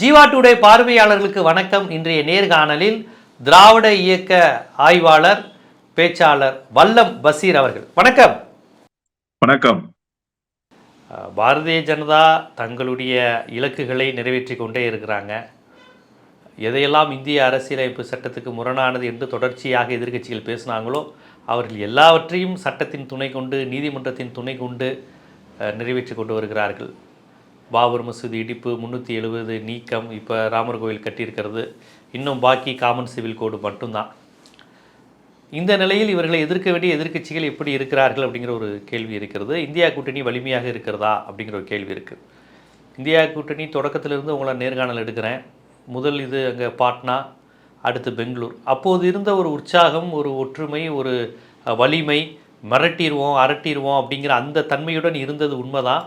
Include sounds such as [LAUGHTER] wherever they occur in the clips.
Jeeva today பார்வையாளர்களுக்கு வணக்கம். இன்றைய நேர்காணலில் திராவிட இயக்க ஆய்வாளர் பேச்சாளர் வல்லம் பசீர் அவர்கள். வணக்கம். வணக்கம். பாரதிய ஜனதா தங்களுடைய இலக்குகளை நிறைவேற்றி கொண்டே இருக்கிறாங்க. எதையெல்லாம் இந்திய அரசியலமைப்பு சட்டத்துக்கு முரணானது என்று தொடர்ச்சியாக எதிர்க்கட்சிகள் பேசினாங்களோ அவர்கள் எல்லாவற்றையும் சட்டத்தின் துணை கொண்டு நீதிமன்றத்தின் துணை கொண்டு நிறைவேற்றி கொண்டு வருகிறார்கள். பாபர் மசூதி இடிப்பு முந்நூற்றி எழுபது நீக்கம் இப்போ ராமர் கோயில் கட்டியிருக்கிறது. இன்னும் பாக்கி காமன் சிவில் கோடு மட்டும்தான். இந்த நிலையில் இவர்களை எதிர்க்க வேண்டிய எதிர்க்கட்சிகள் எப்படி இருக்கிறார்கள் அப்படிங்கிற ஒரு கேள்வி இருக்கிறது. இந்தியா கூட்டணி வலிமையாக இருக்கிறதா அப்படிங்கிற ஒரு கேள்வி இருக்குது இந்தியா கூட்டணி தொடக்கத்திலிருந்து உங்களை நேர்காணல் எடுக்கிறேன். முதல் இது அங்கே பாட்னா அடுத்து பெங்களூர். அப்போது இருந்த ஒரு உற்சாகம் ஒரு ஒற்றுமை ஒரு வலிமை மிரட்டிடுவோம் அரட்டிடுவோம் அப்படிங்கிற அந்த தன்மையுடன் இருந்தது உண்மைதான்.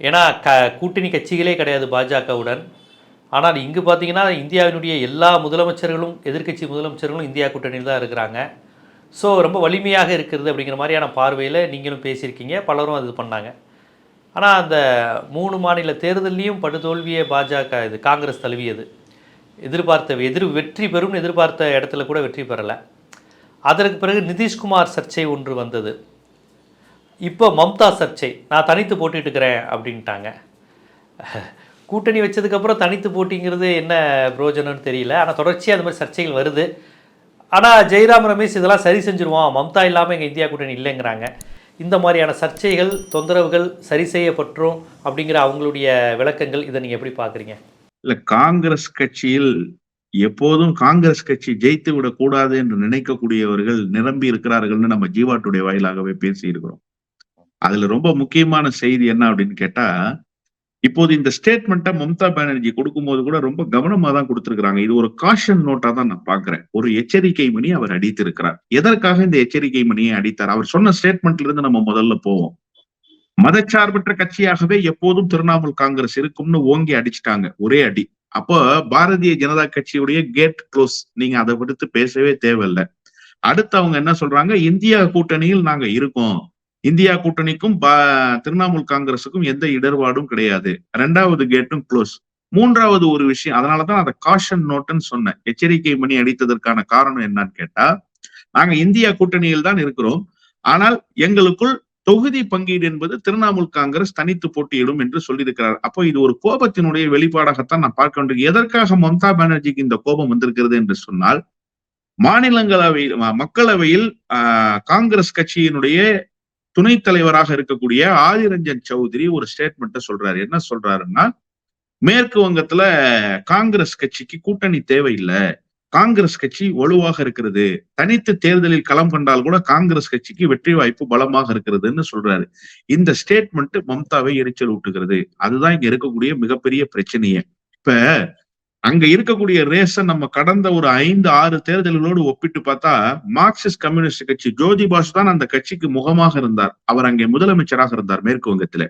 ஏன்னா க கூட்டணி கட்சிகளே கிடையாது பாஜகவுடன். ஆனால் இங்கு பார்த்தீங்கன்னா இந்தியாவினுடைய எல்லா முதலமைச்சர்களும் எதிர்க்கட்சி முதலமைச்சர்களும் இந்தியா கூட்டணியில் தான் இருக்கிறாங்க. ஸோ ரொம்ப வலிமையாக இருக்கிறது அப்படிங்கிற மாதிரியான பார்வையில் நீங்களும் பேசியிருக்கீங்க பலரும் அது பண்ணாங்க. ஆனால் அந்த மூணு மாநில தேர்தல்லையும் படுதோல்வியை பாஜக இது காங்கிரஸ் தழுவியது. எதிர்பார்த்த எதிர் வெற்றி பெறும்னு எதிர்பார்த்த இடத்துல கூட வெற்றி பெறலை. அதற்கு பிறகு நிதிஷ்குமார் சர்ச்சை ஒன்று வந்தது. இப்போ மம்தா சர்ச்சை நான் தனித்து போட்டிட்டு இருக்கிறேன் அப்படின்ட்டாங்க. கூட்டணி வச்சதுக்கப்புறம் தனித்து போட்டிங்கிறது என்ன பிரயோஜனம்னு தெரியல. ஆனால் தொடர்ச்சியாக அது மாதிரி சர்ச்சைகள் வருது. ஆனால் ஜெயராம் ரமேஷ் இதெல்லாம் சரி செஞ்சுருவான். மம்தா இல்லாமல் எங்கள் இந்தியா கூட்டணி இல்லைங்கிறாங்க. இந்த மாதிரியான சர்ச்சைகள் தொந்தரவுகள் சரி செய்யப்பட்டுரும் அப்படிங்கிற அவங்களுடைய விளக்கங்கள். இதை நீங்கள் எப்படி பார்க்குறீங்க? இல்லை காங்கிரஸ் கட்சியில் எப்போதும் காங்கிரஸ் கட்சி ஜெயித்து விடக்கூடாது என்று நினைக்கக்கூடியவர்கள் நிரம்பி இருக்கிறார்கள்னு நம்ம ஜீவாட்டுடைய வாயிலாகவே பேசியிருக்கிறோம். அதுல ரொம்ப முக்கியமான செய்தி என்ன அப்படின்னு கேட்டா இப்போது இந்த ஸ்டேட்மெண்ட்டை மம்தா பானர்ஜி கொடுக்கும்போது கூட ரொம்ப கவனமா தான் கொடுத்திருக்கிறாங்க. இது ஒரு காஷன் நோட்டா தான் நான் பாக்குறேன் ஒரு எச்சரிக்கை மணி அவர் அடித்திருக்கிறார். எதற்காக இந்த எச்சரிக்கை மணியை அடித்தார்? அவர் சொன்ன ஸ்டேட்மெண்ட்ல இருந்து நம்ம முதல்ல போவோம். மதச்சார்பற்ற கட்சியாகவே எப்போதும் திரிணாமுல் காங்கிரஸ் இருக்கும்னு ஓங்கி அடிச்சிட்டாங்க. ஒரே அடி. அப்போ பாரதிய ஜனதா கட்சியுடைய கேட் க்ளோஸ் நீங்க அதை விடுத்து பேசவே தேவையில்லை. அடுத்து அவங்க என்ன சொல்றாங்க? இந்தியா கூட்டணியில் நாங்க இருக்கோம். இந்தியா கூட்டணிக்கும் திரிணாமுல் காங்கிரஸுக்கும் எந்த இடர்பாடும் கிடையாது. ரெண்டாவது கேட்டும் க்ளோஸ் மூன்றாவது ஒரு விஷயம் அதனாலதான் அதை காஷன் நோட்டுன்னு சொன்னேன். எச்சரிக்கை மணி அடித்ததற்கான காரணம் என்னன்னு கேட்டா நாங்க இந்தியா கூட்டணியில் தான் இருக்கிறோம். ஆனால் எங்களுக்குள் தொகுதி பங்கீடு என்பது திரிணாமுல் காங்கிரஸ் தனித்து போட்டியிடும் என்று சொல்லியிருக்கிறார். அப்போ இது ஒரு கோபத்தினுடைய வெளிப்பாடாகத்தான் நான் பார்க்க வேண்டும். எதற்காக மம்தா பானர்ஜிக்கு இந்த கோபம் வந்திருக்கிறது என்று சொன்னால் மாநிலங்களவையில் மக்களவையில் ஆஹ், காங்கிரஸ் கட்சியினுடைய துணைத் தலைவராக இருக்கக்கூடிய ஆதிரஞ்சன் சௌத்ரி ஒரு ஸ்டேட்மெண்ட்டை சொல்றாரு. என்ன சொல்றாருன்னா மேற்கு வங்கத்துல காங்கிரஸ் கட்சிக்கு கூட்டணி தேவையில்லை. காங்கிரஸ் கட்சி வலுவாக இருக்கிறது. தனித்து தேர்தலில் களம் கண்டால் கூட காங்கிரஸ் கட்சிக்கு வெற்றி வாய்ப்பு பலமாக இருக்கிறதுன்னு சொல்றாரு. இந்த ஸ்டேட்மெண்ட் மம்தாவை எரிச்சல் ஊட்டுகிறது அதுதான் இங்க இருக்கக்கூடிய மிகப்பெரிய பிரச்சனையே. இப்ப அங்க இருக்கக்கூடிய ரேஸ நம்ம கடந்த ஒரு ஐந்து ஆறு தேர்தல்களோடு ஒப்பிட்டு பார்த்தா மார்க்சிஸ்ட் கம்யூனிஸ்ட் கட்சி ஜோதி பாசு தான் அந்த கட்சிக்கு முகமாக இருந்தார். அவர் அங்கே முதலமைச்சராக இருந்தார் மேற்கு வங்கத்துல.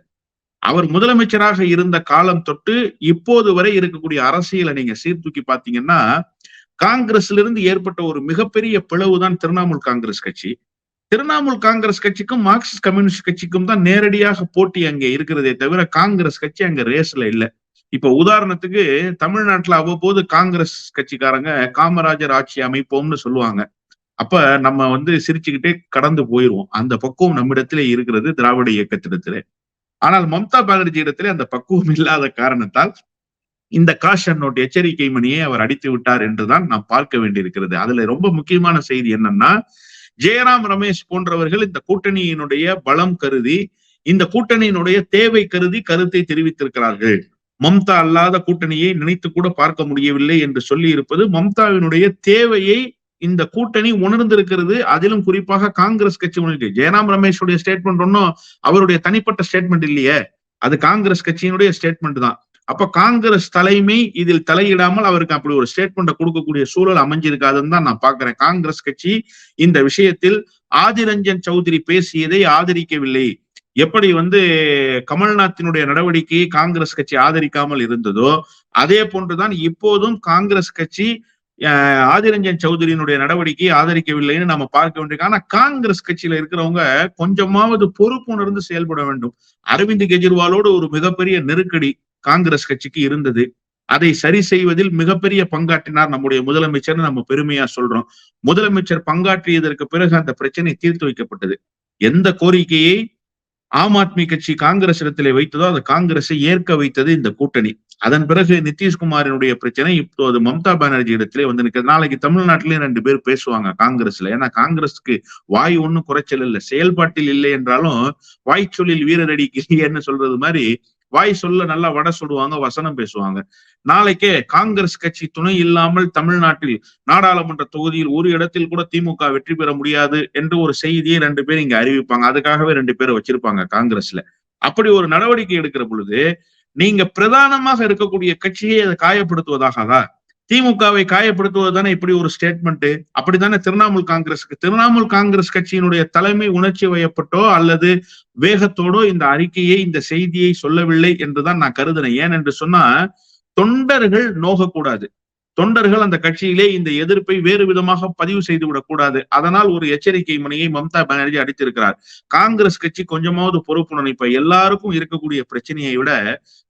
அவர் முதலமைச்சராக இருந்த காலம் தொட்டு இப்போது வரை இருக்கக்கூடிய அரசியலை நீங்க சீர்தூக்கி பாத்தீங்கன்னா காங்கிரஸ்ல இருந்து ஏற்பட்ட ஒரு மிகப்பெரிய பிளவுதான் திரிணாமுல் காங்கிரஸ் கட்சி. திரிணாமுல் காங்கிரஸ் கட்சிக்கும் மார்க்சிஸ்ட் கம்யூனிஸ்ட் கட்சிக்கும் தான் நேரடியாக போட்டி அங்கே இருக்கிறதே தவிர காங்கிரஸ் கட்சி அங்க ரேஸ்ல இல்லை. இப்ப உதாரணத்துக்கு தமிழ்நாட்டுல அவ்வப்போது காங்கிரஸ் கட்சிக்காரங்க காமராஜர் ஆட்சி அமைப்போம்னு சொல்லுவாங்க. அப்ப நம்ம வந்து சிரிச்சுக்கிட்டே கடந்து போயிருவோம். அந்த பக்குவம் நம்மிடத்திலே இருக்கிறது திராவிட இயக்கத்திடத்திலே. ஆனால் மம்தா பானர்ஜி இடத்திலே அந்த பக்குவம் இல்லாத காரணத்தால் இந்த காஷன் நோட் எச்சரிக்கை மணியை அவர் அடித்து விட்டார் என்றுதான் நாம் பார்க்க வேண்டியிருக்கிறது. அதுல ரொம்ப முக்கியமான செய்தி என்னன்னா ஜெயராம் ரமேஷ் போன்றவர்கள் இந்த கூட்டணியினுடைய பலம் கருதி இந்த கூட்டணியினுடைய தேவை கருதி கருத்தை தெரிவித்திருக்கிறார்கள். மம்தா அல்லாத கூட்டணியை நினைத்து கூட பார்க்க முடியவில்லை என்று சொல்லி இருப்பது மம்தாவினுடைய தேவையை இந்த கூட்டணி உணர்ந்திருக்கிறது. அதிலும் குறிப்பாக காங்கிரஸ் கட்சி உணர்ந்து ஜெயராம் ரமேஷுடைய ஸ்டேட்மெண்ட் ஒன்றும் அவருடைய தனிப்பட்ட ஸ்டேட்மெண்ட் இல்லையே. அது காங்கிரஸ் கட்சியினுடைய ஸ்டேட்மெண்ட் தான். அப்ப காங்கிரஸ் தலைமை இதில் தலையிடாமல் அவருக்கு அப்படி ஒரு ஸ்டேட்மெண்ட்டை கொடுக்கக்கூடிய சூழல் அமைஞ்சிருக்காதுன்னு தான் நான் பாக்குறேன் காங்கிரஸ் கட்சி இந்த விஷயத்தில் ஆதிரஞ்சன் சௌத்ரி பேசியதை ஆதரிக்கவில்லை. எப்படி வந்து கமல்நாத்தினுடைய நடவடிக்கையை காங்கிரஸ் கட்சி ஆதரிக்காமல் இருந்ததோ அதே போன்றுதான் இப்போதும் காங்கிரஸ் கட்சி அஹ், ஆதிரஞ்சன் சௌதரியினுடைய நடவடிக்கையை ஆதரிக்கவில்லைன்னு நம்ம பார்க்க வேண்டியிருக்கு ஆனா காங்கிரஸ் கட்சியில இருக்கிறவங்க கொஞ்சமாவது பொறுப்புணர்ந்து செயல்பட வேண்டும். அரவிந்த் கெஜ்ரிவாலோடு ஒரு மிகப்பெரிய நெருக்கடி காங்கிரஸ் கட்சிக்கு இருந்தது. அதை சரி செய்வதில் மிகப்பெரிய பங்காற்றினார் நம்முடைய முதலமைச்சர் நம்ம பெருமையா சொல்றோம். முதலமைச்சர் பங்காற்றியதற்கு பிறகு அந்த பிரச்சனை தீர்த்து வைக்கப்பட்டது. எந்த கோரிக்கையை ஆம் ஆத்மி கட்சி காங்கிரஸ் இடத்திலே வைத்ததோ அது காங்கிரஸை ஏற்க வைத்தது இந்த கூட்டணி. அதன் பிறகு நிதிஷ்குமாரினுடைய பிரச்சனை இப்போ அது மம்தா பானர்ஜி இடத்திலே வந்து நிற்கிறது. நாளைக்கு தமிழ்நாட்டிலேயே ரெண்டு பேர் பேசுவாங்க காங்கிரஸ்ல. ஏன்னா காங்கிரஸ்க்கு வாய் ஒண்ணும் குறைச்சல் இல்லை. செயல்பாட்டில் இல்லை என்றாலும் வாய்ச்சொல்லில் வீரரடி என்ன சொல்றது மாதிரி வாய் சொல்ல நல்லா வடை சொல்லுவாங்க வசனம் பேசுவாங்க. நாளைக்கே காங்கிரஸ் கட்சி துணை இல்லாமல் தமிழ்நாட்டில் நாடாளுமன்ற தொகுதியில் ஒரு இடத்தில் கூட திமுக வெற்றி பெற முடியாது என்று ஒரு செய்தியை ரெண்டு பேர் இங்க அறிவிப்பாங்க. அதுக்காகவே ரெண்டு பேர் வச்சிருப்பாங்க காங்கிரஸ்ல. அப்படி ஒரு நடவடிக்கை எடுக்கிற பொழுது நீங்க பிரதானமாக இருக்கக்கூடிய கட்சியை அதை காயப்படுத்துவதாகதா திமுகவை காயப்படுத்துவது தானே இப்படி ஒரு ஸ்டேட்மெண்ட் அப்படித்தானே திரிணாமுல் காங்கிரஸுக்கு திரிணாமுல் காங்கிரஸ் கட்சியினுடைய தலைமை உணர்ச்சி வயப்பட்டோ அல்லது வேகத்தோடோ இந்த அறிக்கையை இந்த செய்தியை சொல்லவில்லை என்றுதான் நான் கருதுனேன் ஏன் என்று சொன்னா தொண்டர்கள் நோகக்கூடாது. தொண்டர்கள் அந்த கட்சியிலே இந்த எதிர்ப்பை வேறு விதமாக பதிவு செய்து விடக்கூடாது அதனால் ஒரு எச்சரிக்கை மணியை மம்தா பானர்ஜி அடித்திருக்கிறார். காங்கிரஸ் கட்சி கொஞ்சமாவது பொறுப்புணர்வு இப்ப எல்லாருக்கும் இருக்கக்கூடிய பிரச்சனையை விட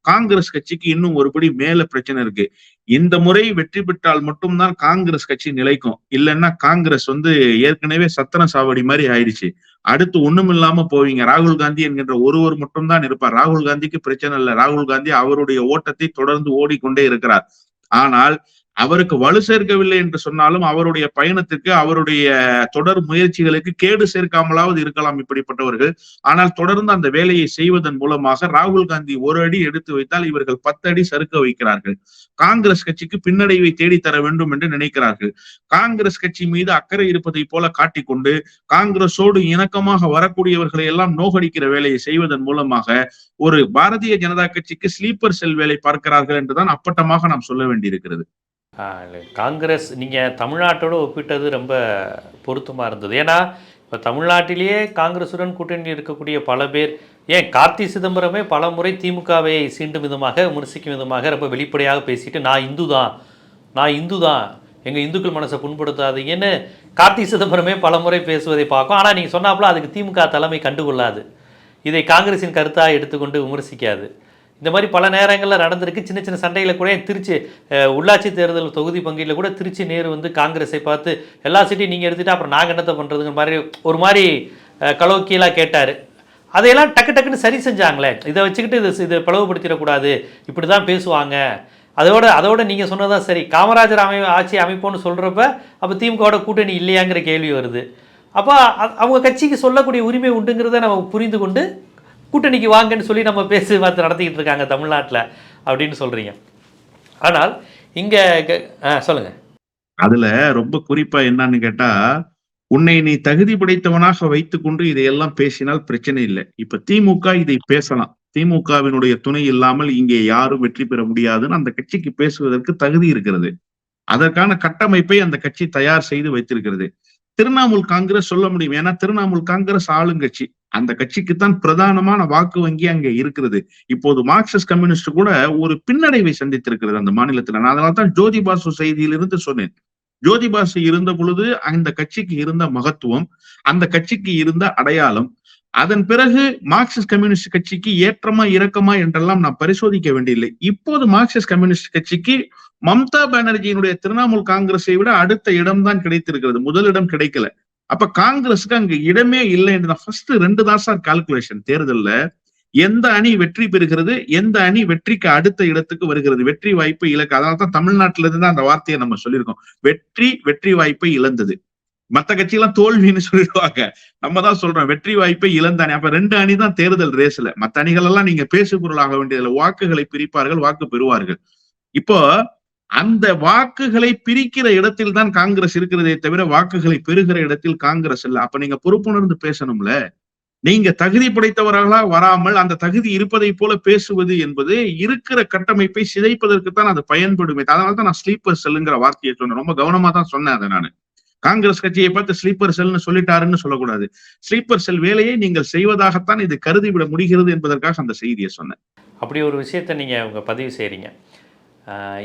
காங்கிரஸ் கட்சிக்கு இன்னும் ஒருபடி மேல பிரச்சனை இருக்கு. இந்த முறை வெற்றி பெற்றால் மட்டும்தான் காங்கிரஸ் கட்சி நிலைக்கும். இல்லைன்னா காங்கிரஸ் வந்து ஏற்கனவே சத்தன சாவடி மாதிரி ஆயிடுச்சு. அடுத்து ஒண்ணும் இல்லாம போவீங்க. ராகுல் காந்தி என்கின்ற ஒருவர் மட்டும்தான் இருப்பார். ராகுல் காந்திக்கு பிரச்சனை இல்லை. ராகுல் காந்தி அவருடைய ஓட்டத்தை தொடர்ந்து ஓடிக்கொண்டே இருக்கிறார். ஆனால் அவருக்கு வலு சேர்க்கவில்லை என்று சொன்னாலும் அவருடைய பயணத்துக்கு அவருடைய தொடர் முயற்சிகளுக்கு கேடு சேர்க்காமலாவது இருக்கலாம் இப்படிப்பட்டவர்கள். ஆனால் தொடர்ந்து அந்த வேலையை செய்வதன் மூலமாக ராகுல் காந்தி ஒரு அடி எடுத்து வைத்தால் இவர்கள் பத்து அடி சறுக்க வைக்கிறார்கள். காங்கிரஸ் கட்சிக்கு பின்னடைவை தேடித்தர வேண்டும் என்று நினைக்கிறார்கள். காங்கிரஸ் கட்சி மீது அக்கறை இருப்பதை போல காட்டிக்கொண்டு காங்கிரஸோடு இணக்கமாக வரக்கூடியவர்களை எல்லாம் நோகடிக்கிற வேலையை செய்வதன் மூலமாக ஒரு பாரதிய ஜனதா கட்சிக்கு ஸ்லீப்பர் செல் வேலை பார்க்கிறார்கள் என்றுதான் அப்பட்டமாக நாம் சொல்ல வேண்டியிருக்கிறது. காங்கிரஸ் நீங்கள் தமிழ்நாட்டோடு ஒப்பிட்டது ரொம்ப பொருத்தமாக இருந்தது. ஏன்னா இப்போ தமிழ்நாட்டிலேயே காங்கிரஸுடன் கூட்டணி இருக்கக்கூடிய பல பேர் ஏன் கார்த்தி சிதம்பரமே பல முறை திமுகவை சீண்டும் விதமாக விமர்சிக்கும் விதமாக ரொம்ப வெளிப்படையாக பேசிட்டு நான் இந்து தான் நான் இந்து தான் எங்கள் இந்துக்கள் மனசை புண்படுத்தாதீங்கன்னு கார்த்தி சிதம்பரமே பல முறை பேசுவதை பார்க்கும். ஆனால் நீங்கள் சொன்னாப்புல அதுக்கு திமுக தலைமை கண்டுகொள்ளாது. இதை காங்கிரஸின் கருத்தாக எடுத்துக்கொண்டு விமர்சிக்காது. இந்த மாதிரி பல நேரங்களில் நடந்திருக்கு. சின்ன சின்ன சண்டையில் கூட திருச்சி உள்ளாட்சி தேர்தல் தொகுதி பங்கீட்டில் கூட திருச்சி நேரு வந்து காங்கிரஸை பார்த்து எல்லா சீட்டையும் நீங்கள் எடுத்துகிட்டு அப்புறம் நாங்கள் என்னத்தை பண்ணுறதுங்கிற மாதிரி ஒரு மாதிரி கலோக்கியலாக கேட்டார். அதையெல்லாம் டக்கு டக்குன்னு சரி செஞ்சாங்களே. இதை வச்சுக்கிட்டு இது இதை பிளவுபடுத்திடக்கூடாது. இப்படி தான் பேசுவாங்க. அதோட அதோட நீங்கள் சொன்னதான் சரி. காமராஜர் அமை ஆட்சி அமைப்போன்னு சொல்கிறப்ப அப்போ திமுகவோட கூட்டணி இல்லையாங்கிற கேள்வி வருது. அப்போ அ- அவங்க கட்சிக்கு சொல்லக்கூடிய உரிமை உண்டுங்கிறத நம்ம புரிந்து கொண்டு கூட்டணிக்கு வாங்கன்னு சொல்லி நம்ம பேசி பார்த்து நடத்திக்கிட்டு இருக்காங்க தமிழ்நாட்டில் அப்படின்னு சொல்கிறீங்க ஆனால் இங்கே சொல்லுங்கள் அதுல ரொம்ப குறிப்பா என்னன்னு கேட்டா உன்னை நீ தகுதி படைத்தவனாக வைத்துக்கொண்டு இதையெல்லாம் பேசினால் பிரச்சனை இல்லை. இப்ப திமுக இதை பேசலாம். திமுகவினுடைய துணை இல்லாமல் இங்கே யாரும் வெற்றி பெற முடியாதுன்னு அந்த கட்சிக்கு பேசுவதற்கு தகுதி இருக்கிறது. அதற்கான கட்டமைப்பை அந்த கட்சி தயார் செய்து வைத்திருக்கிறது. திரிணாமுல் காங்கிரஸ் சொல்ல முடியும். ஏன்னா திரிணாமுல் காங்கிரஸ் ஆளுங்கட்சி. அந்த கட்சிக்கு தான் பிரதானமான வாக்கு வங்கி அங்க இருக்கிறது. இப்போது மார்க்சிஸ்ட் கம்யூனிஸ்ட் கூட ஒரு பின்னடைவை சந்தித்திருக்கிறது அந்த மாநிலத்துல. நான் அதனால தான் ஜோதி பாசு செய்தியிலிருந்து சொன்னேன். ஜோதி பாசு இருந்த பொழுது அந்த கட்சிக்கு இருந்த மகத்துவம் அந்த கட்சிக்கு இருந்த அடையாளம் அதன் பிறகு மார்க்சிஸ்ட் கம்யூனிஸ்ட் கட்சிக்கு ஏற்றமா இறக்கமா என்றெல்லாம் நான் பரிசோதிக்க வேண்டியதில்லை. இப்போது மார்க்சிஸ்ட் கம்யூனிஸ்ட் கட்சிக்கு மம்தா பானர்ஜியினுடைய திரிணாமுல் காங்கிரஸை விட அடுத்த இடம்தான் கிடைத்திருக்கிறது. முதலிடம் கிடைக்கல. அப்ப காங்கிரஸுக்கு அங்க இடமே இல்லை ஃபர்ஸ்ட் ரெண்டு தான் சார் கால்குலேஷன் தேர்தல்ல எந்த அணி வெற்றி பெறுகிறது எந்த அணி வெற்றிக்கு அடுத்த இடத்துக்கு வருகிறது? வெற்றி வாய்ப்பு இலக்கு அதனால தான் தமிழ்நாட்டில இருந்து அந்த வார்த்தையை நம்ம சொல்லியிருக்கோம். வெற்றி வெற்றி வாய்ப்பை இழந்தது. மத்த கட்சியெல்லாம் தோல்வின்னு சொல்லிடுவாங்க. நம்ம தான் சொல்றோம் வெற்றி வாய்ப்பை இழந்த அணி. அப்ப ரெண்டு அணி தான் தேர்தல் ரேஸ்ல மத்த அணிகள் எல்லாம் நீங்க பேசு பொருளாக வேண்டியதுல வாக்குகளை பிரிப்பார்கள் வாக்கு பெறுவார்கள். இப்போ அந்த வாக்குகளை பிரிக்கிற இடத்தில் தான் காங்கிரஸ் இருக்கிறதே தவிர வாக்குகளை பெறுகிற இடத்தில் காங்கிரஸ் இல்ல. அப்ப நீங்க பொறுப்புணர்ந்து பேசணும்ல. நீங்க தகுதி படைத்தவர்களா வராமல் அந்த தகுதி இருப்பதை போல பேசுவது என்பது இருக்கிற கட்டமைப்பை சிதைப்பதற்கு தான் அது பயன்படுமே அதனால தான் நான் ஸ்லீப்பர் செல்லுங்கிற வார்த்தையை சொன்னேன். ரொம்ப கவனமா தான் சொன்னேன் அதை நான். காங்கிரஸ் கட்சியை பார்த்து ஸ்லீப்பர் செல்னு சொல்லிட்டாருன்னு சொல்லக்கூடாது. ஸ்லீப்பர் செல் வேலையை நீங்கள் செய்வதாகத்தான் இது கருதி விட முடிகிறது என்பதற்காக அந்த செய்தியை சொன்னேன். அப்படி ஒரு விஷயத்தை நீங்க உங்க பதிவு செய்றீங்க.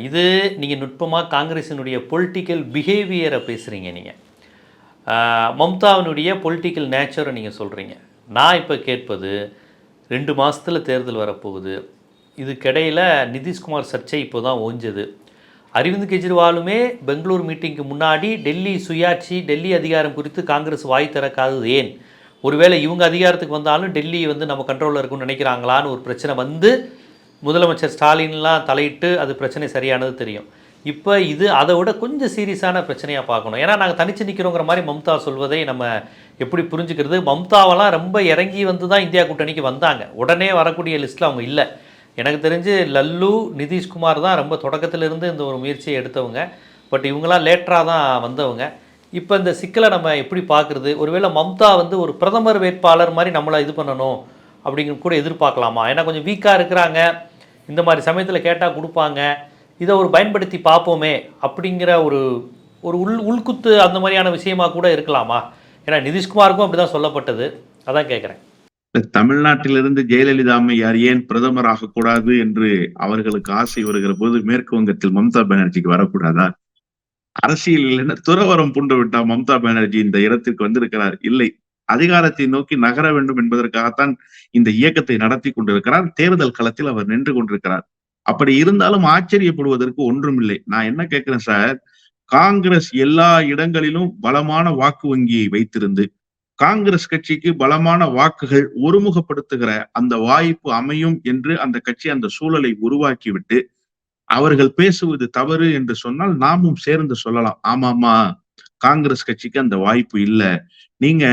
இது நீங்கள் நுட்பமாக காங்கிரஸினுடைய பொலிட்டிக்கல் பிஹேவியரை பேசுகிறீங்க நீங்கள் மம்தாவினுடைய பொலிட்டிக்கல் நேச்சரை நீங்கள் சொல்கிறீங்க நான் இப்போ கேட்பது ரெண்டு மாதத்தில் தேர்தல் வரப்போகுது. இதுக்கிடையில் நிதிஷ்குமார் சர்ச்சை இப்போ தான் ஓஞ்சது. அரவிந்த் கெஜ்ரிவாலுமே பெங்களூர் மீட்டிங்க்கு முன்னாடி டெல்லி சுயாட்சி டெல்லி அதிகாரம் குறித்து காங்கிரஸ் வாய் திறக்காதது ஏன்? ஒருவேளை இவங்க அதிகாரத்துக்கு வந்தாலும் டெல்லி வந்து நம்ம கண்ட்ரோலில் இருக்கும்னு நினைக்கிறாங்களான்னு ஒரு பிரச்சனை வந்து முதலமைச்சர் ஸ்டாலின்லாம் தலையிட்டு அது பிரச்சனை சரியானது தெரியும். இப்போ இது அதை விட கொஞ்சம் சீரியஸான பிரச்சனையாக பார்க்கணும். ஏன்னா நாங்கள் தனிச்சு நிற்கிறோங்கிற மாதிரி மம்தா சொல்வதை நம்ம எப்படி புரிஞ்சுக்கிறது? மம்தாவெல்லாம் ரொம்ப இறங்கி வந்து தான் இந்தியா கூட்டணிக்கு வந்தாங்க. உடனே வரக்கூடிய லிஸ்ட்டில் அவங்க இல்லை. எனக்கு தெரிஞ்சு லல்லு நிதிஷ்குமார் தான் ரொம்ப தொடக்கத்திலிருந்து இந்த ஒரு முயற்சியை எடுத்தவங்க. பட் இவங்களாம் லேட்டராக தான் வந்தவங்க. இப்போ இந்த சிக்கலை நம்ம எப்படி பார்க்குறது? ஒருவேளை மம்தா வந்து ஒரு பிரதமர் வேட்பாளர் மாதிரி நம்மளை இது பண்ணணும் அப்படிங்கிற கூட எதிர்பார்க்கலாமா? ஏன்னா கொஞ்சம் வீக்காக இருக்கிறாங்க. இந்த மாதிரி சமயத்தில் கேட்டால் கொடுப்பாங்க. இதை ஒரு பயன்படுத்தி பார்ப்போமே அப்படிங்கிற ஒரு ஒரு உள் உள்குத்து அந்த மாதிரியான விஷயமா கூட இருக்கலாமா? ஏன்னா நிதிஷ்குமாருக்கும் அப்படி தான் சொல்லப்பட்டது. அதான் கேட்குறேன் தமிழ்நாட்டிலிருந்து ஜெயலலிதா அம்மையார் ஏன் பிரதமர் ஆகக்கூடாது என்று அவர்களுக்கு ஆசை வருகிற போது மேற்கு வங்கத்தில் மம்தா பானர்ஜிக்கு வரக்கூடாதா? அரசியலில் என்ன துறவரம் பூண்டு விட்டா மம்தா பானர்ஜி இந்த இடத்திற்கு வந்திருக்கிறார்? இல்லை. அதிகாரத்தை நோக்கி நகர வேண்டும் என்பதற்காகத்தான் இந்த இயக்கத்தை நடத்தி கொண்டிருக்கிறார். தேர்தல் களத்தில் அவர் நின்று கொண்டிருக்கிறார். அப்படி இருந்தாலும் ஆச்சரியப்படுவதற்கு ஒன்றுமில்லை. நான் என்ன கேட்கிறேன் சார்? காங்கிரஸ் எல்லா இடங்களிலும் பலமான வாக்கு வங்கியை வைத்திருந்து காங்கிரஸ் கட்சிக்கு பலமான வாக்குகள் ஒருமுகப்படுத்துகிற அந்த வாய்ப்பு அமையும் என்று அந்த கட்சி அந்த சூழலை உருவாக்கிவிட்டு அவர்கள் பேசுவது தவறு என்று சொன்னால் நாமும் சேர்ந்து சொல்லலாம். ஆமாமா காங்கிரஸ் கட்சிக்கு அந்த வாய்ப்பு இல்லை. நீங்க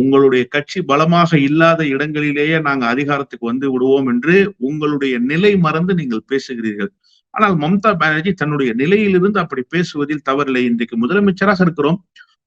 உங்களுடைய கட்சி பலமாக இல்லாத இடங்களிலேயே நாங்க அதிகாரத்துக்கு வந்து விடுவோம் என்று உங்களுடைய நிலை மறந்து நீங்கள் பேசுகிறீர்கள். ஆனால் மம்தா பானர்ஜி தன்னுடைய நிலையிலிருந்து அப்படி பேசுவதில் தவறில்லை. இன்றைக்கு முதலமைச்சராக இருக்கிறோம்.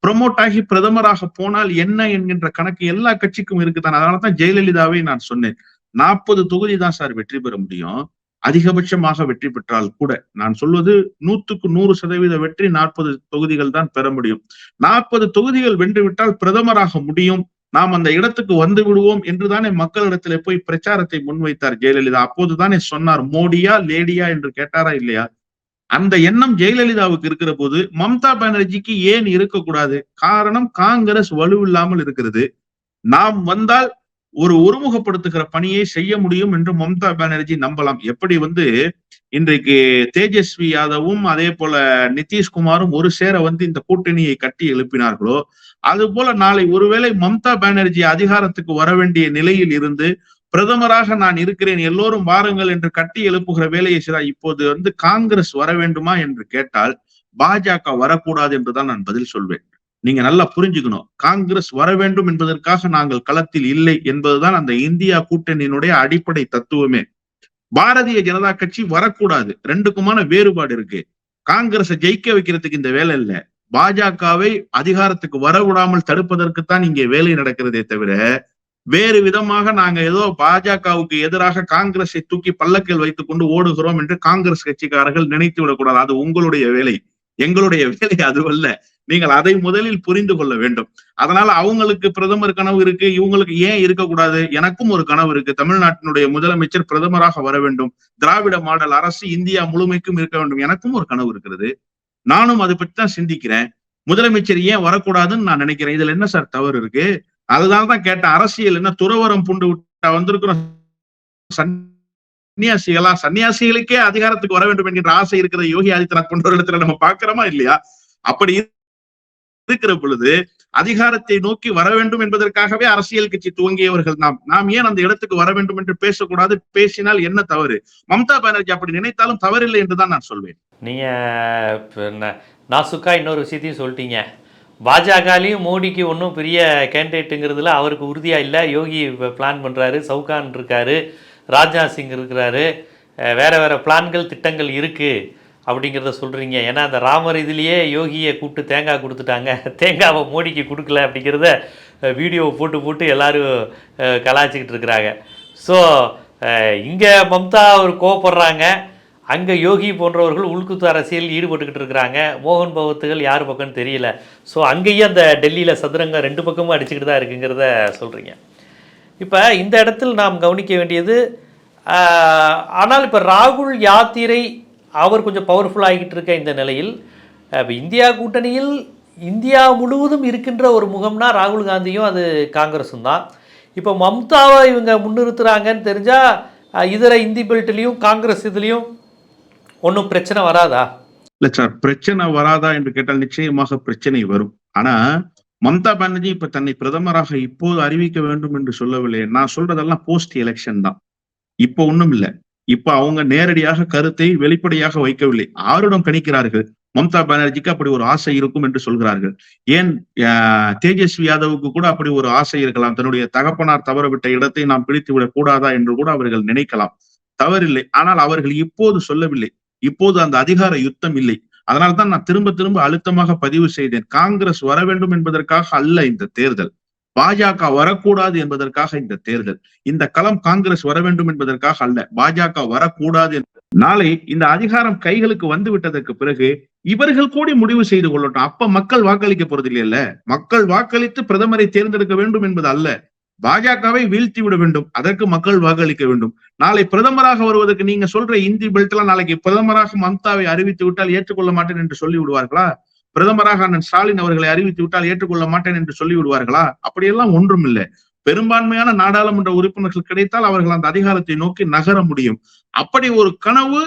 ப்ரமோட் ஆகி பிரதமராக போனால் என்ன என்கின்ற கணக்கு எல்லா கட்சிக்கும் இருக்குதான். அதனாலதான் ஜெயலலிதாவை நான் சொன்னேன். நாற்பது தொகுதி தான் சார் வெற்றி பெற முடியும். அதிகபட்சமாக வெற்றி பெற்றால் கூட நான் சொல்வது நூத்துக்கு நூறு சதவீத வெற்றி நாற்பது தொகுதிகள் தான் பெற முடியும். நாற்பது தொகுதிகள் வென்றுவிட்டால் பிரதமராக முடியும். நாம் அந்த இடத்துக்கு வந்து விடுவோம் என்றுதானே மக்களிடத்திலே போய் பிரச்சாரத்தை முன்வைத்தார் ஜெயலலிதா. அப்போதுதானே சொன்னார் மோடியா லேடியா? என்று கேட்டாரா இல்லையா? அந்த எண்ணம் ஜெயலலிதாவுக்கு இருக்கிற போது மம்தா பானர்ஜிக்கு ஏன் இருக்கக்கூடாது? காரணம் காங்கிரஸ் வலுவில்லாமல் இருக்கிறது. நாம் வந்தால் ஒரு ஒருமுகப்படுத்துகிற பணியை செய்ய முடியும் என்று மம்தா பானர்ஜி நம்பலாம். எப்படி வந்து இன்றைக்கு தேஜஸ்வி யாதவும் அதே போல நிதிஷ்குமாரும் ஒரு சேர வந்து இந்த கூட்டணியை கட்டி எழுப்பினார்களோ அது போல நாளை ஒருவேளை மம்தா பானர்ஜி அதிகாரத்துக்கு வர வேண்டிய நிலையில் இருந்து பிரதமராக நான் இருக்கிறேன் எல்லோரும் வாருங்கள் என்று கட்டி எழுப்புகிற வேலையை செய்தால் இப்போது வந்து காங்கிரஸ் வர வேண்டுமா என்று கேட்டால் பாஜக வரக்கூடாது என்றுதான் நான் பதில் சொல்வேன். நீங்க நல்லா புரிஞ்சுக்கணும். காங்கிரஸ் வர வேண்டும் என்பதற்காக நாங்கள் களத்தில் இல்லை என்பதுதான் அந்த இந்தியா கூட்டணியினுடைய அடிப்படை தத்துவமே. பாரதிய ஜனதா கட்சி வரக்கூடாது. ரெண்டுக்குமான வேறுபாடு இருக்கு. காங்கிரஸை ஜெயிக்க வைக்கிறதுக்கு இந்த வேலை இல்ல. பாஜகவை அதிகாரத்துக்கு வர விடாமல் தடுப்பதற்குத்தான் இங்கே வேலை நடக்கிறதே தவிர வேறு விதமாக நாங்க ஏதோ பாஜகவுக்கு எதிராக காங்கிரஸை தூக்கி பல்லக்கில் வைத்துக் கொண்டு ஓடுகிறோம் என்று காங்கிரஸ் கட்சிக்காரர்கள் நினைத்து விடக்கூடாது. அது உங்களுடைய வேலை. எங்களுடைய வேலை அதுவல்ல நீங்கள் அதை முதலில் புரிந்து கொள்ள வேண்டும். அதனால அவங்களுக்கு பிரதமர் கனவு இருக்கு இவங்களுக்கு ஏன் இருக்கக்கூடாது? எனக்கும் ஒரு கனவு இருக்கு. தமிழ்நாட்டினுடைய முதலமைச்சர் பிரதமராக வர வேண்டும். திராவிட மாடல் அரசு இந்தியா முழுமைக்கும் இருக்க வேண்டும். எனக்கும் ஒரு கனவு இருக்கிறது. நானும் அதை பற்றி தான் சிந்திக்கிறேன். முதலமைச்சர் ஏன் வரக்கூடாதுன்னு நான் நினைக்கிறேன். இதுல என்ன சார் தவறு இருக்கு? அதனால தான் கேட்டேன். அரசியல் என்ன துறவரம் பூண்டு விட்டா வந்திருக்கிறோம். சன்னியாசிகளா? சன்னியாசிகளுக்கே அதிகாரத்துக்கு வர வேண்டும் என்கின்ற ஆசை இருக்கிற யோகி ஆதித்யநாத் போன்ற இடத்துல நம்ம பாக்குறோமா இல்லையா? அப்படி இருக்கிற பொழுது அதிகாரத்தை நோக்கி வர வேண்டும் என்பதற்காகவே அரசியல் கட்சி துவங்கியவர்கள் நாம். நாம் ஏன் அந்த இடத்துக்கு வர வேண்டும் என்று பேசக்கூடாது? பேசினால் என்ன தவறு? மம்தா பானர்ஜி அப்படி நினைத்தாலும் தவறில்லை என்றுதான் நான் சொல்வேன். நீங்கள் இப்போ நாசுக்கா இன்னொரு விஷயத்தையும் சொல்லிட்டீங்க. பாஜகலையும் மோடிக்கு ஒன்றும் பெரிய கேண்டிடேட்டுங்கிறதுல அவருக்கு உறுதியாக இல்லை. யோகி பிளான் பண்ணுறாரு சவுகான் இருக்காரு ராஜ்நாத் சிங் இருக்கிறாரு. வேற வேற பிளான்கள் திட்டங்கள் இருக்குது அப்படிங்கிறத சொல்கிறீங்க ஏன்னா அந்த ராமர் இதுலேயே யோகியை கூப்பிட்டு தேங்காய் கொடுத்துட்டாங்க. [LAUGHS] தேங்காவை மோடிக்கு கொடுக்கல அப்படிங்கிறத வீடியோவை போட்டு போட்டு எல்லாரும் கலாய்ச்சிக்கிட்டு இருக்கிறாங்க. ஸோ இங்கே மம்தா அவர் கோவப்படுறாங்க. அங்கே யோகி போன்றவர்கள் உள்குத்து அரசியல் ஈடுபட்டுக்கிட்டு இருக்கிறாங்க. மோகன் பகவத்துகள் யார் பக்கம்னு தெரியல. ஸோ அங்கேயும் அந்த டெல்லியில் சதுரங்கம் ரெண்டு பக்கமும் அடிச்சுக்கிட்டு தான் இருக்குங்கிறத சொல்கிறீங்க இப்போ இந்த இடத்தில் நாம் கவனிக்க வேண்டியது ஆனால் இப்போ ராகுல் யாத்திரை அவர் கொஞ்சம் பவர்ஃபுல் ஆகிட்டு இருக்க இந்த நிலையில் இப்போ இந்தியா கூட்டணியில் இந்தியா முழுவதும் இருக்கின்ற ஒரு முகம்னா ராகுல் காந்தியும் அது காங்கிரஸும் தான். இப்போ மம்தாவை இவங்க முன்னிறுத்துறாங்கன்னு தெரிஞ்சால் இதர இந்தி பெல்ட்லேயும் காங்கிரஸ் இதுலேயும் ஒன்றும் பிரச்சனை வராதா? இல்லை சார் பிரச்சனை வராதா என்று கேட்டால் நிச்சயமாக பிரச்சனை வரும். ஆனால் மம்தா பானர்ஜி இப்ப தன்னை பிரதமராக இப்போது அறிவிக்க வேண்டும் என்று சொல்லவில்லை. நான் சொல்றதெல்லாம் போஸ்ட் எலெக்ஷன் தான். இப்போ ஒண்ணும் இல்லை. இப்ப அவங்க நேரடியாக கருத்தை வெளிப்படையாக வைக்கவில்லை. ஆருடம் கணிக்கிறார்கள்? மம்தா பானர்ஜிக்கு அப்படி ஒரு ஆசை இருக்கும் என்று சொல்கிறார்கள். ஏன் ஆஹ், தேஜஸ்வி யாதவுக்கு கூட அப்படி ஒரு ஆசை இருக்கலாம்? தன்னுடைய தகப்பனார் தவறவிட்ட இடத்தை நாம் பிடித்து விடக் கூடாதா என்று கூட அவர்கள் நினைக்கலாம். தவறில்லை. ஆனால் அவர்கள் இப்போது சொல்லவில்லை. இப்போது அந்த அதிகார யுத்தம் இல்லை. அதனால்தான் நான் திரும்ப திரும்ப அழுத்தமாக பதிவு செய்தேன். காங்கிரஸ் வர வேண்டும் என்பதற்காக அல்ல இந்த தேர்தல். பாஜக வரக்கூடாது என்பதற்காக இந்த தேர்தல். இந்த களம் காங்கிரஸ் வர வேண்டும் என்பதற்காக அல்ல. பாஜக வரக்கூடாது நாளை இந்த அதிகாரம் கைகளுக்கு வந்து விட்டதற்கு பிறகு இவர்கள் கூடி முடிவு செய்து கொள்ளட்டும். அப்ப மக்கள் வாக்களிக்க போறது இல்லையல்ல மக்கள் வாக்களித்து பிரதமரை தேர்ந்தெடுக்க வேண்டும் என்பது அல்ல. பாஜகவை வீழ்த்தி விட வேண்டும். அதற்கு மக்கள் வாக்களிக்க வேண்டும். நாளை பிரதமராக வருவதற்கு நீங்க சொல்ற இந்தி பெல்ட்லாம் எல்லாம் நாளைக்கு பிரதமராக மம்தாவை அறிவித்து விட்டால் ஏற்றுக்கொள்ள மாட்டேன் என்று சொல்லி விடுவார்களா பிரதமராக அண்ணன் ஸ்டாலின் அவர்களை அறிவித்து விட்டால் ஏற்றுக்கொள்ள மாட்டேன் என்று சொல்லி விடுவார்களா அப்படியெல்லாம் ஒன்றும் இல்லை பெரும்பான்மையான நாடாளுமன்ற உறுப்பினர்கள் கிடைத்தால் அவர்கள் அந்த அதிகாரத்தை நோக்கி நகர முடியும். அப்படி ஒரு கனவு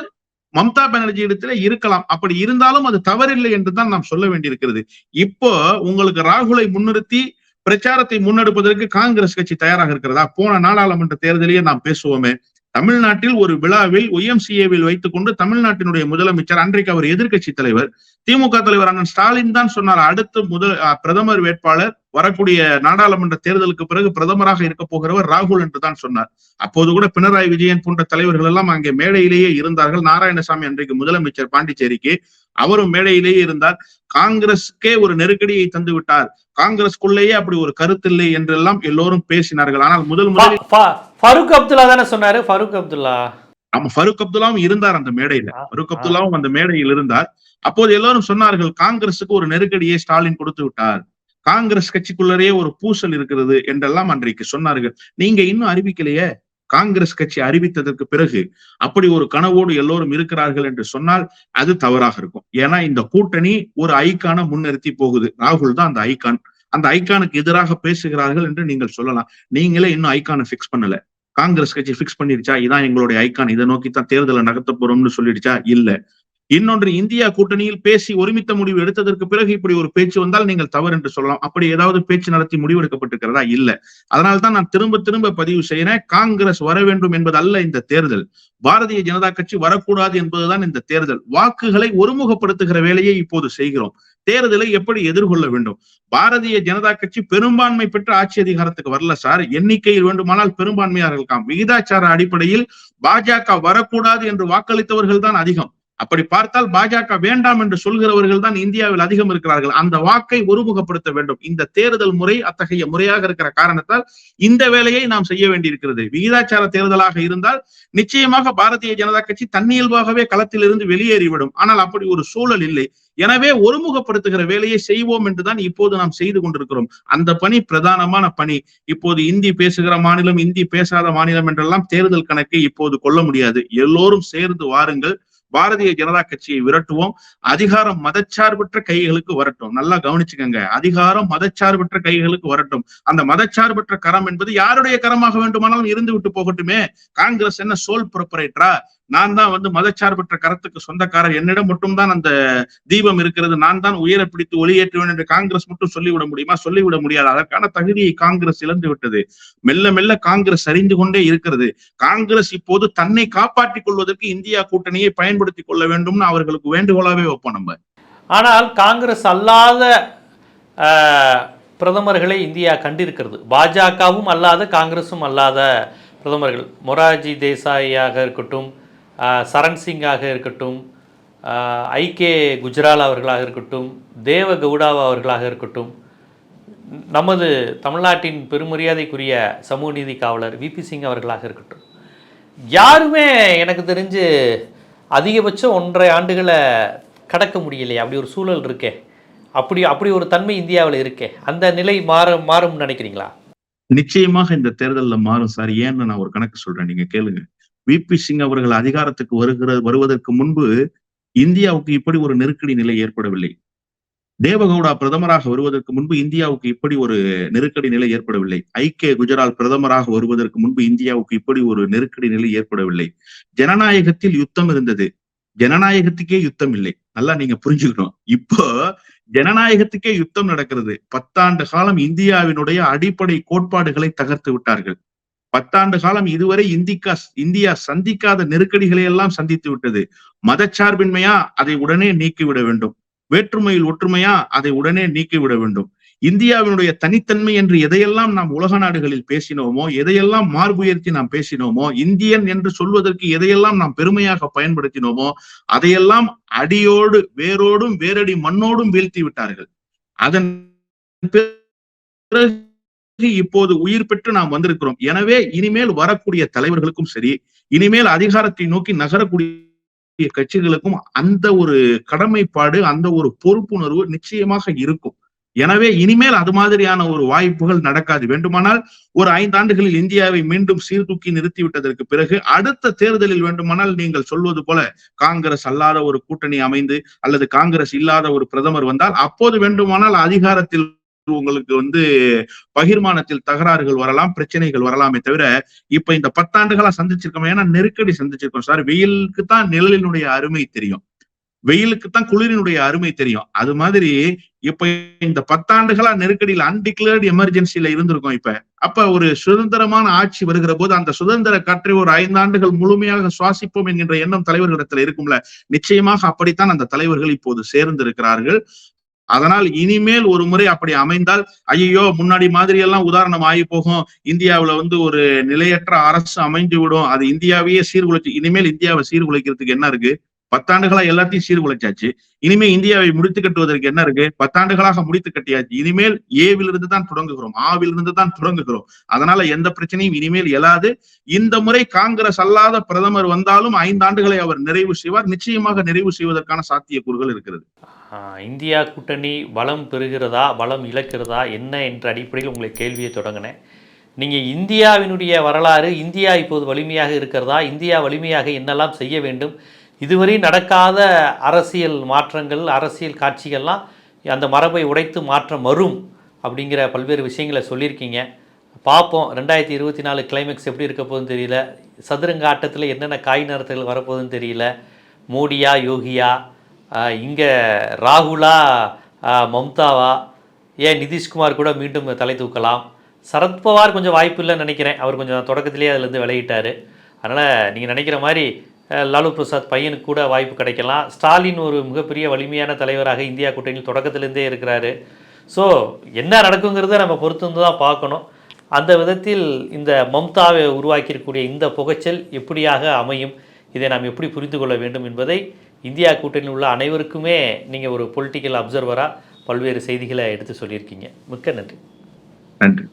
மம்தா பானர்ஜி இடத்துல இருக்கலாம். அப்படி இருந்தாலும் அது தவறில்லை என்றுதான் நாம் சொல்ல வேண்டியிருக்கிறது. இப்போ உங்களுக்கு ராகுலை முன்னிறுத்தி பிரச்சாரத்தை முன்னெடுப்பதற்கு காங்கிரஸ் கட்சி தயாராக இருக்கிறதா? போன நாடாளுமன்ற தேர்தலையே நாம் பேசுவோமே. தமிழ்நாட்டில் ஒரு விழாவில் ஒய்எம்சிஏவில் வைத்துக் கொண்டு தமிழ்நாட்டினுடைய முதலமைச்சர் அன்றைக்கு அவர் எதிர்க்கட்சி தலைவர் திமுக தலைவர் அண்ணன் ஸ்டாலின் தான் சொன்னார். அடுத்து முதல் பிரதமர் வேட்பாளர் வரக்கூடிய நாடாளுமன்ற தேர்தலுக்கு பிறகு பிரதமராக இருக்க போகிறவர் ராகுல் என்று தான் சொன்னார். அப்போது கூட பினராயி விஜயன் போன்ற தலைவர்கள் எல்லாம் அங்கே மேடையிலேயே இருந்தார்கள். நாராயணசாமி அன்றைக்கு முதலமைச்சர் பாண்டிச்சேரிக்கு அவரும் மேடையிலேயே இருந்தார். காங்கிரஸ்க்கே ஒரு நெருக்கடியை தந்து விட்டார். காங்கிரஸ்குள்ளேயே அப்படி ஒரு கருத்தில்லை என்றெல்லாம் எல்லோரும் பேசினார்கள். ஆனால் முதல் முதலில் ஃபா- ஃபா- ஃபருக் அப்துல்லா தானே சொன்னாரு? ஃபருக் அப்துல்லா. ஆமா ஃபருக் அப்துல்லாவும் இருந்தார் அந்த மேடையில. ஃபருக். அப்துல்லாவும் அந்த மேடையில் இருந்தார். அப்போது எல்லாரும் சொன்னார்கள் காங்கிரசுக்கு ஒரு நெருக்கடியை ஸ்டாலின் கொடுத்து விட்டார். காங்கிரஸ் கட்சிக்குள்ளரே ஒரு பூசல் இருக்கிறது என்றெல்லாம் அன்றைக்கு சொன்னார்கள். நீங்க இன்னும் அறிவிக்கலையே? காங்கிரஸ் கட்சி அறிவித்ததற்கு பிறகு அப்படி ஒரு கனவோடு எல்லோரும் இருக்கிறார்கள் என்று சொன்னால் அது தவறாக இருக்கும். ஏன்னா இந்த கூட்டணி ஒரு ஐக்கான முன்னிறுத்தி போகுது. ராகுல் தான் அந்த ஐக்கான். அந்த ஐக்கானுக்கு எதிராக பேசுகிறார்கள் என்று நீங்கள் சொல்லலாம். நீங்களே இன்னும் ஐக்கானை பிக்ஸ் பண்ணல. காங்கிரஸ் கட்சி பிக்ஸ் பண்ணிடுச்சா இதான் எங்களுடைய ஐக்கான். இதை நோக்கி தான் தேர்தலை நகர்த்த போறோம்னு சொல்லிடுச்சா? இல்ல. இன்னொன்று இந்தியா கூட்டணியில் பேசி ஒருமித்த முடிவு எடுத்ததற்கு பிறகு இப்படி ஒரு பேச்சு வந்தால் நீங்கள் தவறு என்று சொல்லலாம். அப்படி ஏதாவது பேச்சு நடத்தி முடிவெடுக்கப்பட்டிருக்கிறதா இல்ல. அதனால்தான் நான் திரும்ப திரும்ப பதிவு செய்யறேன் காங்கிரஸ் வர வேண்டும் என்பது அல்ல இந்த தேர்தல். பாரதிய ஜனதா கட்சி வரக்கூடாது என்பதுதான் இந்த தேர்தல். வாக்குகளை ஒருமுகப்படுத்துகிற வேலையை இப்போது செய்கிறோம். தேர்தலை எப்படி எதிர்கொள்ள வேண்டும்? பாரதிய ஜனதா கட்சி பெரும்பான்மை பெற்ற ஆட்சி அதிகாரத்துக்கு வரல சார். எண்ணிக்கையில் வேண்டுமானால் பெரும்பான்மையாக இருக்கலாம் விகிதாச்சார அடிப்படையில் பாஜக வரக்கூடாது என்று வாக்களித்தவர்கள் தான் அதிகம். அப்படி பார்த்தால் பாஜக வேண்டாம் என்று சொல்கிறவர்கள் தான் இந்தியாவில் அதிகம் இருக்கிறார்கள். அந்த வாக்கை ஒருமுகப்படுத்த வேண்டும். இந்த தேர்தல் முறை அத்தகைய முறையாக இருக்கிற காரணத்தால் இந்த வேலையை நாம் செய்ய வேண்டியிருக்கிறது. விகிதாச்சார தேர்தலாக இருந்தால் நிச்சயமாக பாரதிய ஜனதா கட்சி தன்னியல்பாகவே களத்திலிருந்து வெளியேறிவிடும். ஆனால் அப்படி ஒரு சூழல் இல்லை. எனவே ஒருமுகப்படுத்துகிற வேலையை செய்வோம் என்றுதான் இப்போது நாம் செய்து கொண்டிருக்கிறோம். அந்த பணி பிரதானமான பணி. இப்போது இந்தி பேசுகிற மாநிலம் இந்தி பேசாத மாநிலம் என்றெல்லாம் தேர்தல் கணக்கை இப்போது கொள்ள முடியாது. எல்லோரும் சேர்ந்து வாருங்கள். பாரதிய ஜனதா கட்சியை விரட்டுவோம். அதிகாரம் மதச்சார்பற்ற கைகளுக்கு வரட்டும். நல்லா கவனிச்சுக்கங்க. அதிகாரம் மதச்சார்பற்ற கைகளுக்கு வரட்டும். அந்த மதச்சார்பற்ற கரம் என்பது யாருடைய கரமாக வேண்டுமானாலும் இருந்து விட்டு போகட்டுமே. காங்கிரஸ் என்ன சோல் ப்ரொப்பரேட்டரா நான் தான் வந்து மதச்சார்பற்ற கரத்துக்கு சொந்தக்காரர். என்னிடம் மட்டும்தான் அந்த தீபம் இருக்கிறது. நான் தான் உயர பிடித்து ஒளியேற்றுவேன் என்று காங்கிரஸ் மட்டும் சொல்லிவிட முடியுமா? சொல்லிவிட முடியாது. அதற்கான தகுதியை காங்கிரஸ் இழந்து விட்டது. மெல்ல மெல்ல காங்கிரஸ் அறிந்து கொண்டே இருக்கிறது. காங்கிரஸ் இப்போது தன்னை காப்பாற்றிக் கொள்வதற்கு இந்தியா கூட்டணியை பயன்படுத்திக் கொள்ள வேண்டும்னு அவர்களுக்கு வேண்டுகோளாவே வைப்போம் நம்ம. ஆனால் காங்கிரஸ் அல்லாத பிரதமர்களை இந்தியா கண்டிருக்கிறது. பாஜகவும் அல்லாத காங்கிரஸும் அல்லாத பிரதமர்கள். மொரார்ஜி தேசாயாக இருக்கட்டும் சரண் சிங்காக இருக்கட்டும் ஐ ஐகே குஜ்ரால் அவர்களாக இருக்கட்டும் தேவ கவுடாவா அவர்களாக இருக்கட்டும் நமது தமிழ்நாட்டின் பெருமரியாதைக்குரிய சமூக நீதி காவலர் விபி சிங் அவர்களாக இருக்கட்டும். யாருமே எனக்கு தெரிஞ்சு அதிகபட்சம் ஒன்றரை ஆண்டுகளை கடக்க முடியலையே அப்படி ஒரு சூழல் இருக்கே. அப்படி அப்படி ஒரு தன்மை இந்தியாவில் இருக்கே. அந்த நிலை மாற மாறும்னு நினைக்கிறீங்களா? நிச்சயமாக இந்த தேர்தலில் மாறும் சார். ஏன்னு நான் ஒரு கணக்கு சொல்றேன் நீங்க கேளுங்க. விபி சிங் அவர்கள் அதிகாரத்துக்கு வருகிற வருவதற்கு முன்பு இந்தியாவுக்கு இப்படி ஒரு நெருக்கடி நிலை ஏற்படவில்லை. தேவகவுடா பிரதமராக வருவதற்கு முன்பு இந்தியாவுக்கு இப்படி ஒரு நெருக்கடி நிலை ஏற்படவில்லை. ஐக்கிய குஜராத் பிரதமராக வருவதற்கு முன்பு இந்தியாவுக்கு இப்படி ஒரு நெருக்கடி நிலை ஏற்படவில்லை. ஜனநாயகத்தில் யுத்தம் இருந்தது. ஜனநாயகத்துக்கே யுத்தம் இல்லை. நல்லா நீங்க புரிஞ்சுக்கணும். இப்போ ஜனநாயகத்துக்கே யுத்தம் நடக்கிறது. பத்தாண்டு காலம் இந்தியாவினுடைய அடிப்படை கோட்பாடுகளை தகர்த்து விட்டார்கள். பத்தாண்டு காலம் இதுவரை இந்திக்கா இந்தியா சந்திக்காத நெருக்கடிகளை எல்லாம் சந்தித்து விட்டது. மதச்சார்பின்மையா அதை உடனே நீக்கிவிட வேண்டும். வேற்றுமையில் ஒற்றுமையா அதை உடனே நீக்கிவிட வேண்டும். இந்தியாவினுடைய தனித்தன்மை என்று எதையெல்லாம் நாம் உலக நாடுகளில் பேசினோமோ எதையெல்லாம் மார்புயர்த்தி நாம் பேசினோமோ இந்தியன் என்று சொல்வதற்கு எதையெல்லாம் நாம் பெருமையாக பயன்படுத்தினோமோ அதையெல்லாம் அடியோடு வேரோடும் வேரடி மண்ணோடும் வீழ்த்தி விட்டார்கள். அதன் பிறகு இப்போது உயிர் பெற்று நாம் வந்திருக்கிறோம். எனவே இனிமேல் வரக்கூடிய தலைவர்களுக்கும் சரி இனிமேல் அதிகாரத்தை நோக்கி நகரக்கூடிய கட்சிகளுக்கும் அந்த ஒரு கடமைப்பாடு அந்த ஒரு பொறுப்புணர்வு நிச்சயமாக இருக்கும். எனவே இனிமேல் அது மாதிரியான ஒரு வாய்ப்புகள் நடக்காது. வேண்டுமானால் ஒரு ஐந்து ஆண்டுகளில் இந்தியாவை மீண்டும் சீர்தூக்கி நிறுத்திவிட்டதற்கு பிறகு அடுத்த தேர்தலில் வேண்டுமானால் நீங்கள் சொல்வது போல காங்கிரஸ் அல்லாத ஒரு கூட்டணி அமைந்து அல்லது காங்கிரஸ் இல்லாத ஒரு பிரதமர் வந்தால் அப்போது வேண்டுமானால் அதிகாரத்தில் உங்களுக்கு வந்து பகிர்மானத்தில் தகராறுகள் வரலாம் பிரச்சனைகள் வரலாமே தவிர இப்ப இந்த பத்தாண்டுகளா சந்திச்சிருக்கோம் ஏன்னா நெருக்கடி சந்திச்சிருக்கோம் சார். வெயிலுக்கு தான் நிழலினுடைய அருமை தெரியும். வெயிலுக்கு தான் குளிரினுடைய அருமை தெரியும். அது மாதிரி இப்ப இந்த பத்தாண்டுகளா நெருக்கடியில் அன்டிக்ளேர்டு எமர்ஜென்சில இருந்திருக்கோம் இப்ப. அப்ப ஒரு சுதந்திரமான ஆட்சி வருகிற போது அந்த சுதந்திர காற்றை ஒரு ஐந்து ஆண்டுகள் முழுமையாக சுவாசிப்போம் என்கின்ற எண்ணம் தலைவர்களிடத்துல இருக்கும்ல. நிச்சயமாக அப்படித்தான் அந்த தலைவர்கள் இப்போது சேர்ந்து இருக்கிறார்கள் அதனால் இனிமேல் ஒரு முறை அப்படி அமைந்தால் ஐயோ முன்னாடி மாதிரி எல்லாம் உதாரணம் ஆகி போகும். இந்தியாவில வந்து ஒரு நிலையற்ற அரசு அமைந்து விடும். அது இந்தியாவையே சீர்குலைச்சு இனிமேல் இந்தியாவை சீர்குலைக்கிறதுக்கு என்ன இருக்கு? பத்தாண்டுகளா எல்லாத்தையும் சீர்குலைச்சாச்சு. இனிமே இந்தியாவை முடித்து கட்டுவதற்கு என்ன இருக்கு? பத்தாண்டுகளாக முடித்து கட்டியாச்சு. இனிமேல் ஏவிலிருந்து தான் தொடங்குகிறோம். ஆவிலிருந்து தான் தொடங்குகிறோம். அதனால எந்த பிரச்சனையும் இனிமேல் எழாது இந்த முறை காங்கிரஸ் அல்லாத பிரதமர் வந்தாலும் ஐந்து ஆண்டுகளை அவர் நிறைவு செய்வார். நிச்சயமாக நிறைவு செய்வதற்கான சாத்தியக்கூறுகள் இருக்கிறது. ஆஹ், இந்தியா கூட்டணி பலம் பெறுகிறதா? பலம் இழக்கிறதா? என்ன என்ற அடிப்படையில் உங்களை கேள்வியை தொடங்கினேன். நீங்கள் இந்தியாவினுடைய வரலாறு இந்தியா இப்போது வலிமையாக இருக்கிறதா? இந்தியா வலிமையாக என்னெல்லாம் செய்ய வேண்டும்? இதுவரை நடக்காத அரசியல் மாற்றங்கள் அரசியல் காட்சிகள்லாம் அந்த மரபை உடைத்து மாற்றம் வரும் அப்படிங்கிற பல்வேறு விஷயங்களை சொல்லியிருக்கீங்க. பார்ப்போம். ரெண்டாயிரத்தி இருபத்தி நாலு கிளைமேக்ஸ் எப்படி இருக்க போகுதுன்னு தெரியல. சதுரங்க ஆட்டத்தில் என்னென்ன காய் நகர்த்தல் வரப்போகுதுன்னு தெரியல. மோடியா யோகியா இங்கே ராகுலா மம்தாவா ஏன் நிதிஷ்குமார் கூட மீண்டும் தலை தூக்கலாம். சரத்பவார் கொஞ்சம் வாய்ப்பு இல்லைன்னு நினைக்கிறேன். அவர் கொஞ்சம் தொடக்கத்திலேயே அதுலேருந்து விளையிட்டார் அதனால் நீங்கள் நினைக்கிற மாதிரி லாலு பிரசாத் பையனுக்கு கூட வாய்ப்பு கிடைக்கலாம். ஸ்டாலின் ஒரு மிகப்பெரிய வலிமையான தலைவராக இந்தியா கூட்டணியில் தொடக்கத்திலேருந்தே இருக்கிறாரு. ஸோ என்ன நடக்குங்கிறத நம்ம பொறுத்து தான் பார்க்கணும். அந்த விதத்தில் இந்த மம்தாவை உருவாக்கியிருக்கக்கூடிய இந்த புகைச்சல் எப்படியாக அமையும்? இதை நாம் எப்படி புரிந்து கொள்ள வேண்டும் என்பதை இந்தியா கூட்டணியில் உள்ள அனைவருக்குமே நீங்கள் ஒரு பொலிட்டிக்கல் அப்சர்வராக பல்வேறு செய்திகளை எடுத்து சொல்லியிருக்கீங்க. மிக்க நன்றி. நன்றி.